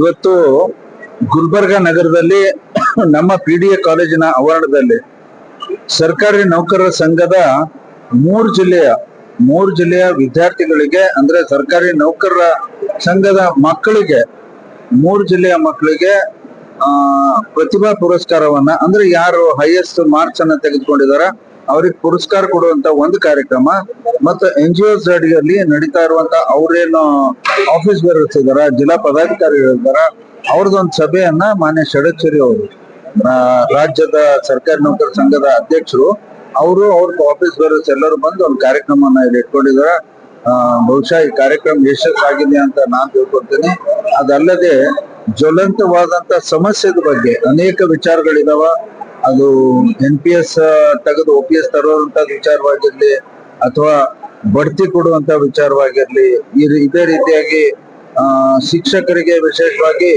ಇವತ್ತು ಗುಲ್ಬರ್ಗ ನಗರದಲ್ಲಿ ನಮ್ಮ ಪಿ ಡಿ ಎ ಕಾಲೇಜಿನ ಆವರಣದಲ್ಲಿ ಸರ್ಕಾರಿ ನೌಕರರ ಸಂಘದ ಮೂರು ಜಿಲ್ಲೆಯ ಮೂರು ಜಿಲ್ಲೆಯ ವಿದ್ಯಾರ್ಥಿಗಳಿಗೆ, ಅಂದ್ರೆ ಸರ್ಕಾರಿ ನೌಕರರ ಸಂಘದ ಮಕ್ಕಳಿಗೆ, ಮೂರು ಜಿಲ್ಲೆಯ ಮಕ್ಕಳಿಗೆ ಪ್ರತಿಭಾ ಪುರಸ್ಕಾರವನ್ನ, ಅಂದ್ರೆ ಯಾರು ಹೈಯೆಸ್ಟ್ ಮಾರ್ಕ್ಸ್ ಅನ್ನ ತೆಗೆದುಕೊಂಡಿದಾರ ಅವ್ರಿಗೆ ಪುರಸ್ಕಾರ ಕೊಡುವಂತ ಒಂದು ಕಾರ್ಯಕ್ರಮ, ಮತ್ತೆ ಎನ್ ಜಿ ಓಸ್ ಅಡಿಯಲ್ಲಿ ನಡೀತಾ ಇರುವಂತ ಅವ್ರೇನು ಆಫೀಸ್ ಇದಾರ, ಜಿಲ್ಲಾ ಪದಾಧಿಕಾರಿಗಳು ಇದಾರ, ಅವ್ರದ್ದೊಂದು ಸಭೆಯನ್ನ ಮಾನ್ಯ ಷಡಚೇರಿ ಅವರು ರಾಜ್ಯದ ಸರ್ಕಾರಿ ನೌಕರ ಸಂಘದ ಅಧ್ಯಕ್ಷರು, ಅವರು ಅವ್ರ ಆಫೀಸ್ ಬೇರರ್ಸ್ ಎಲ್ಲರೂ ಬಂದು ಒಂದು ಕಾರ್ಯಕ್ರಮವನ್ನ ಇಲ್ಲಿ ಇಟ್ಕೊಂಡಿದಾರ. ಬಹುಶಃ ಈ ಕಾರ್ಯಕ್ರಮ ಯಶಸ್ಸಾಗಿದೆ ಅಂತ ನಾನು ತಿಳ್ಕೊಳ್ತೀನಿ. ಅದಲ್ಲದೆ ಜ್ವಲಂತವಾದಂತ ಸಮಸ್ಯೆದ ಬಗ್ಗೆ ಅನೇಕ ವಿಚಾರಗಳಿದಾವ. ಅದು ಎನ್ ಪಿ ಎಸ್ ತೆಗೆದು ಒ ಪಿ ಎಸ್ ತರುವಂತ ವಿಚಾರವಾಗಿರ್ಲಿ ಅಥವಾ ಬಡ್ತಿ ಕೊಡುವಂತ ವಿಚಾರವಾಗಿರ್ಲಿ ಇದೇ ರೀತಿಯಾಗಿ ಶಿಕ್ಷಕರಿಗೆ ವಿಶೇಷವಾಗಿ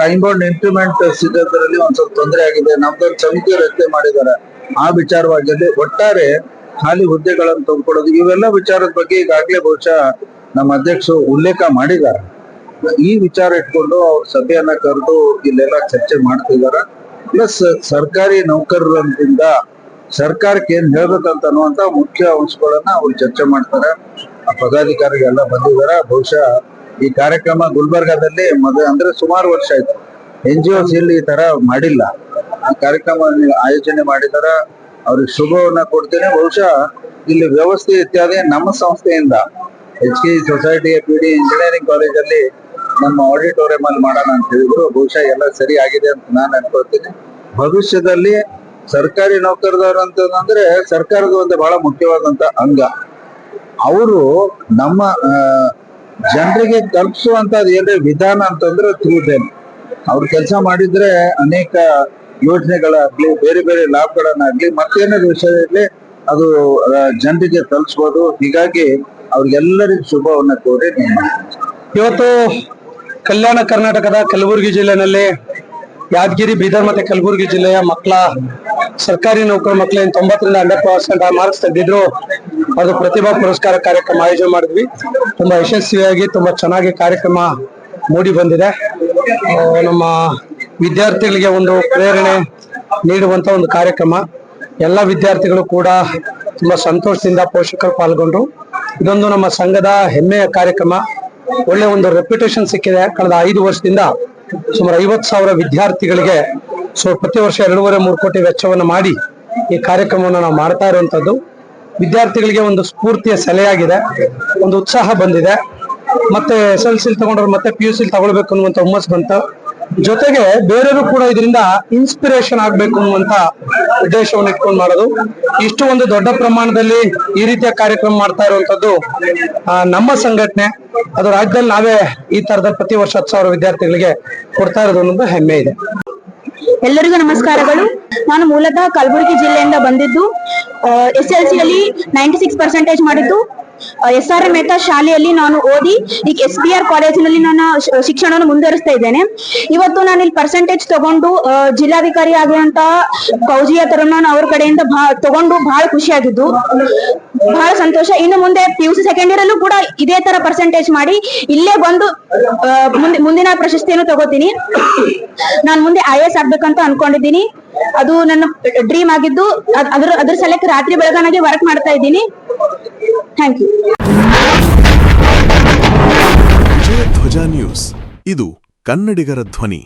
ಟೈಮ್ ಬೌಂಡ್ ಇಂಪ್ಲಿಮೆಂಟ್ ಸಿಗೋದ್ರಲ್ಲಿ ಒಂದ್ ಸ್ವಲ್ಪ ತೊಂದರೆ ಆಗಿದೆ. ನಮ್ದೊಂದು ಸಮಿತಿ ರಚನೆ ಮಾಡಿದ್ದಾರೆ. ಆ ವಿಚಾರವಾಗಿರ್ಲಿ, ಒಟ್ಟಾರೆ ಖಾಲಿ ಹುದ್ದೆಗಳನ್ನು ತುಂಬಿಕೊಡೋದು ಇವೆಲ್ಲ ವಿಚಾರದ ಬಗ್ಗೆ ಈಗಾಗಲೇ ಬಹುಶಃ ನಮ್ಮ ಅಧ್ಯಕ್ಷರು ಉಲ್ಲೇಖ ಮಾಡಿದ್ದಾರೆ. ಈ ವಿಚಾರ ಇಟ್ಕೊಂಡು ಅವ್ರ ಸಭೆಯನ್ನ ಕರೆದು ಇಲ್ಲೆಲ್ಲ ಚರ್ಚೆ ಮಾಡ್ತಿದಾರ ಪ್ಲಸ್ ಸರ್ಕಾರಿ ನೌಕರರಿಂದ ಸರ್ಕಾರಕ್ಕೆ ಏನ್ ಹೇಳ್ಬೇಕಂತ ಅನ್ನುವಂತ ಮುಖ್ಯ ಅಂಶಗಳನ್ನ ಅವ್ರು ಚರ್ಚೆ ಮಾಡ್ತಾರೆ. ಆ ಪದಾಧಿಕಾರಿಗಳೆಲ್ಲ ಬಂದಿದ್ದಾರೆ. ಬಹುಶಃ ಈ ಕಾರ್ಯಕ್ರಮ ಗುಲ್ಬರ್ಗಾದಲ್ಲಿ ಮದ, ಅಂದ್ರೆ ಸುಮಾರು ವರ್ಷ ಆಯ್ತು. ಎನ್ ಜಿ ಒಸ್ ಇಲ್ಲಿ ಈ ತರ ಮಾಡಿಲ್ಲ. ಆ ಕಾರ್ಯಕ್ರಮ ಆಯೋಜನೆ ಮಾಡಿದಾರ ಅವ್ರಿಗೆ ಶುಭವನ್ನ ಕೊಡ್ತೇನೆ. ಬಹುಶಃ ಇಲ್ಲಿ ವ್ಯವಸ್ಥೆ ಇತ್ಯಾದಿ ನಮ್ಮ ಸಂಸ್ಥೆಯಿಂದ H K society P D engineering ಕಾಲೇಜಲ್ಲಿ ನಮ್ಮ ಆಡಿಟೋರಿಯಂ ಅಲ್ಲಿ ಮಾಡೋಣ ಅಂತ ಹೇಳಿದ್ರು. ಬಹುಶಃ ಎಲ್ಲ ಸರಿ ಆಗಿದೆ ಅಂತ ನಾನು ಅನ್ಕೊಳ್ತೀನಿ. ಭವಿಷ್ಯದಲ್ಲಿ ಸರ್ಕಾರಿ ನೌಕರದವ್ರು ಅಂತಂದ್ರೆ ಸರ್ಕಾರದ ಒಂದು ಬಹಳ ಮುಖ್ಯವಾದಂತ ಅಂಗ. ಅವರು ನಮ್ಮ ಜನರಿಗೆ ತಲುಪಿಸುವಂತದ್ದು ಏನೇ ವಿಧಾನ ಅಂತಂದ್ರೆ ತಿಳಿದೇನ್ ಅವ್ರು ಕೆಲಸ ಮಾಡಿದ್ರೆ ಅನೇಕ ಯೋಜನೆಗಳಾಗ್ಲಿ, ಬೇರೆ ಬೇರೆ ಲಾಭಗಳನ್ನಾಗ್ಲಿ, ಮತ್ತೇನಾದ್ರು ವಿಷಯದಲ್ಲಿ ಅದು ಜನರಿಗೆ ತಲುಪಿಸ್ಬೋದು. ಹೀಗಾಗಿ ಅವ್ರಿಗೆಲ್ಲರಿಗೂ ಶುಭವನ್ನ ಕೋರಿ ಇವತ್ತು ಕಲ್ಯಾಣ ಕರ್ನಾಟಕದ ಕಲಬುರಗಿ ಜಿಲ್ಲೆನಲ್ಲಿ ಯಾದಗಿರಿ, ಬೀದರ್ ಮತ್ತೆ ಕಲಬುರಗಿ ಜಿಲ್ಲೆಯ ಮಕ್ಕಳ ಸರ್ಕಾರಿ ನೌಕರ ಮಕ್ಕಳಿಂದ ಏನ್ ತೊಂಬತ್ತರಿಂದ ಹಂಡ್ರೆಡ್ ಪರ್ಸೆಂಟ್ ಮಾರ್ಕ್ಸ್ ತೆಗೆದಿದ್ರು. ಅದು ಪ್ರತಿಭಾ ಪುರಸ್ಕಾರ ಕಾರ್ಯಕ್ರಮ ಆಯೋಜನೆ ಮಾಡಿದ್ವಿ. ತುಂಬಾ ಯಶಸ್ವಿಯಾಗಿ, ತುಂಬಾ ಚೆನ್ನಾಗಿ ಕಾರ್ಯಕ್ರಮ ಮೂಡಿ ಬಂದಿದೆ. ನಮ್ಮ ವಿದ್ಯಾರ್ಥಿಗಳಿಗೆ ಒಂದು ಪ್ರೇರಣೆ ನೀಡುವಂತ ಒಂದು ಕಾರ್ಯಕ್ರಮ. ಎಲ್ಲ ವಿದ್ಯಾರ್ಥಿಗಳು ಕೂಡ ತುಂಬಾ ಸಂತೋಷದಿಂದ ಪೋಷಕರು ಪಾಲ್ಗೊಂಡ್ರು ಇದೊಂದು ನಮ್ಮ ಸಂಘದ ಹೆಮ್ಮೆಯ ಕಾರ್ಯಕ್ರಮ. ಒಳ್ಳೆ ಒಂದು ರೆಪ್ಯುಟೇಷನ್ ಸಿಕ್ಕಿದೆ ಕಳೆದ ಐದು ವರ್ಷದಿಂದ. ಸುಮಾರು ಐವತ್ತು ಸಾವಿರ ವಿದ್ಯಾರ್ಥಿಗಳಿಗೆ ಸೊ ಪ್ರತಿ ವರ್ಷ ಎರಡೂವರೆ, ಮೂರು ಕೋಟಿ ವೆಚ್ಚವನ್ನು ಮಾಡಿ ಈ ಕಾರ್ಯಕ್ರಮವನ್ನು ನಾವು ಮಾಡ್ತಾ ಇರುವಂತದ್ದು. ವಿದ್ಯಾರ್ಥಿಗಳಿಗೆ ಒಂದು ಸ್ಫೂರ್ತಿಯ ಸೆಲೆಯಾಗಿದೆ. ಒಂದು ಉತ್ಸಾಹ ಬಂದಿದೆ. ಮತ್ತೆ ಎಸ್ ಎಲ್ ಸಿಲ್ ತಗೊಂಡ್ರೆ ಮತ್ತೆ ಪಿ ಯು ಸಿಲ್ ತಗೊಳ್ಬೇಕು ಅನ್ನುವಂತ ಹುಮ್ಮಸ್ ಬಂತು. ಜೊತೆಗೆ ಬೇರೆಯವರು ಕೂಡ ಇದರಿಂದ ಇನ್ಸ್ಪಿರೇಷನ್ ಆಗ್ಬೇಕು ಅನ್ನುವಂತ ಉದ್ದೇಶವನ್ನು ಇಟ್ಕೊಂಡು ಮಾಡೋದು. ಇಷ್ಟು ಒಂದು ದೊಡ್ಡ ಪ್ರಮಾಣದಲ್ಲಿ ಈ ರೀತಿಯ ಕಾರ್ಯಕ್ರಮ ಮಾಡ್ತಾ ಇರುವಂತದ್ದು ನಮ್ಮ ಸಂಘಟನೆ. ಅದು ರಾಜ್ಯದಲ್ಲಿ ನಾವೇ ಈ ತರದ ಪ್ರತಿ ವರ್ಷ ಹತ್ತು ಸಾವಿರ ವಿದ್ಯಾರ್ಥಿಗಳಿಗೆ ಕೊಡ್ತಾ ಇರೋದು ಅನ್ನೋದು ಹೆಮ್ಮೆ ಇದೆ. ಎಲ್ಲರಿಗೂ ನಮಸ್ಕಾರಗಳು. ನಾನು ಮೂಲತಃ ಕಲಬುರಗಿ ಜಿಲ್ಲೆಯಿಂದ ಬಂದಿದ್ದು ಎಸ್ ಎಲ್ ಸಿಯಲ್ಲಿ ನೈಂಟಿ ಸಿಕ್ಸ್ ಪರ್ಸೆಂಟೇಜ್ ಮಾಡಿದ್ದು. ಎಸ್ ಆರ್ ಎಂ ಮೆಹ್ತಾ ಶಾಲೆಯಲ್ಲಿ ನಾನು ಓದಿ ಈಗ ಎಸ್ ಬಿ ಆರ್ ಕಾಲೇಜಿನಲ್ಲಿ ನನ್ನ ಶಿಕ್ಷಣವನ್ನು ಮುಂದುವರಿಸ್ತಾ ಇದ್ದೇನೆ. ಇವತ್ತು ನಾನು ಇಲ್ಲಿ ಪರ್ಸೆಂಟೇಜ್ ತಗೊಂಡು ಜಿಲ್ಲಾಧಿಕಾರಿ ಆಗುವಂತಹ ಕೌಜಿಯಾ ತರುಣ್ ಅವ್ರ ಕಡೆಯಿಂದ ತಗೊಂಡು ಬಹಳ ಖುಷಿಯಾಗಿದ್ದು ಬಹಳ ಸಂತೋಷ. ಇನ್ನು ಮುಂದೆ P U C second year ಅಲ್ಲೂ ಕೂಡ ಇದೇ ತರ ಪರ್ಸೆಂಟೇಜ್ ಮಾಡಿ ಇಲ್ಲೇ ಬಂದು ಮುಂದಿನ ಪ್ರಶಸ್ತಿಯನ್ನು ತಗೋತೀನಿ. ನಾನು ಮುಂದೆ ಐ ಎಸ್ ಆಗ್ಬೇಕಂತ ಅನ್ಕೊಂಡಿದ್ದೀನಿ. ಅದು ನನ್ನ ಡ್ರೀಮ್ ಆಗಿದ್ದು, ಅದ್- ಅದ್ರ ಅದ್ರ ಸಲಕ್ಕೆ ರಾತ್ರಿ ಬೆಳಗಾನಾಗಿ ವರ್ಕ್ ಮಾಡ್ತಾ ಇದ್ದೀನಿ. ಥ್ಯಾಂಕ್ ಯು ವಿಜಯ ಧ್ವಜ ನ್ಯೂಸ್. ಇದು ಕನ್ನಡಿಗರ ಧ್ವನಿ.